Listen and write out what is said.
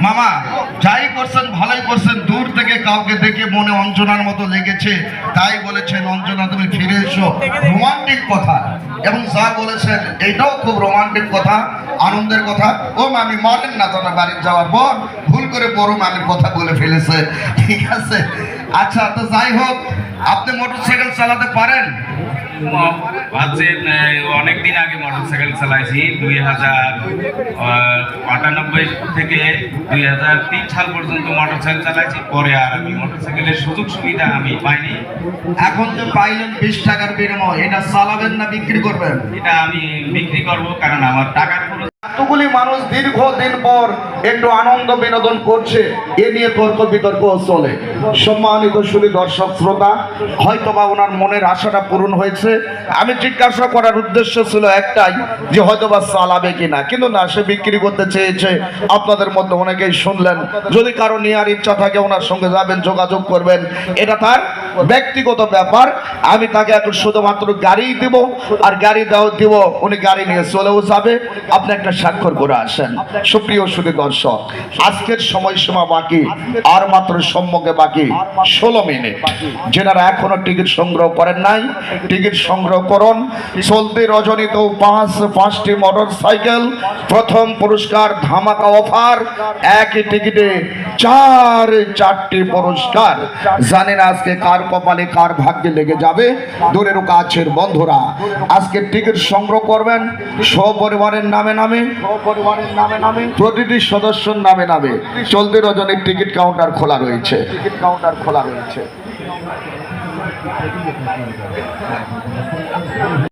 মামা, যাই করছেন, ভালোই করছেন, দূর থেকে কাউকে দেখে মনে অঞ্জনার মতো লেগেছে। তাই বলেছেন, অঞ্জনা, তুমি ফিরে এসো। রোমান্টিক কথা। এবং যা বলেছেন, এটাও খুব রোমান্টিক কথা, আনন্দের কথা। ও মামি, মরেন না, তোমার বাড়ি যাওয়ার পর। ভুল করে বড় মামির কথা বলে ফেলেছে। ঠিক আছে? আচ্ছা তো যাই হোক আপনি মোটরসাইকেল চালাতে পারেন? ভাবছেন অনেক দিন আগে মোটরসাইকেল চালাইছি দুই হাজার আটানব্বই থেকে দুই হাজার তিন সাল পর্যন্ত মোটরসাইকেল চালাইছি পরে আর আমি মোটরসাইকেলের সুযোগ সুবিধা আমি পাইনি। এখন যে পাইলেন বিশ টাকার বিনিময় এটা চালাবেন না বিক্রি করবেন? এটা আমি বিক্রি করব কারণ আমার টাকার খরচ এতগুলি মানুষ দীর্ঘদিন পর একটু আনন্দ বিনোদন করছে। এ নিয়ে তর্ক বিতর্ক চলে। সম্মানিত শুধু দর্শক শ্রোতা হয়তো বা ওনার মনের আশাটা পূরণ হয়েছে। আমি জিজ্ঞাসা করার উদ্দেশ্য ছিল একটাই, যে হয়তো বা চালাবে কিনা। কিন্তু না, সে বিক্রি করতে চেয়েছে। আপনাদের মধ্যে অনেকেই শুনলেন, যদি কারও নেওয়ার ইচ্ছা থাকে, ওনার সঙ্গে যাবেন, যোগাযোগ করবেন। এটা তার ব্যক্তিগত ব্যাপার, আমি তাকে এখন শুধুমাত্র গাড়ি দিব, আর গাড়ি দাও দিব, উনি গাড়ি নিয়ে চলেও যাবে। আপনি একটা স্বাক্ষর করে আসেন। সুপ্রিয় সুদী দর্শক, আজকের সময়সীমা বাকি, আর মাত্র সম্মুখে বাকি ষোলো মিনিট। যেনারা এখনও টিকিট সংগ্রহ করেন নাই, টিকিট সংগ্রহ করুন। চলতি রজনীতেও পাঁচ, পাঁচটি মোটর সাইকেল প্রথম পুরস্কার ধামাকা অফার, একই টিকিটে চার, চারটি পুরস্কার। জানেন আজকে কার কপালে কার ভাগ্যে লেগে যাবে? দূরের কাছের বন্ধুরা আজকে টিকিট সংগ্রহ করবেন সপরিবারের নামে নামে সপরিবারের নামে নামে। প্রতিটি সদস্যের নামে নামে। চলতি রজনীর টিকিট কাউন্টার খোলা রয়েছে। টিকিট কাউন্টার খোলা রয়েছে।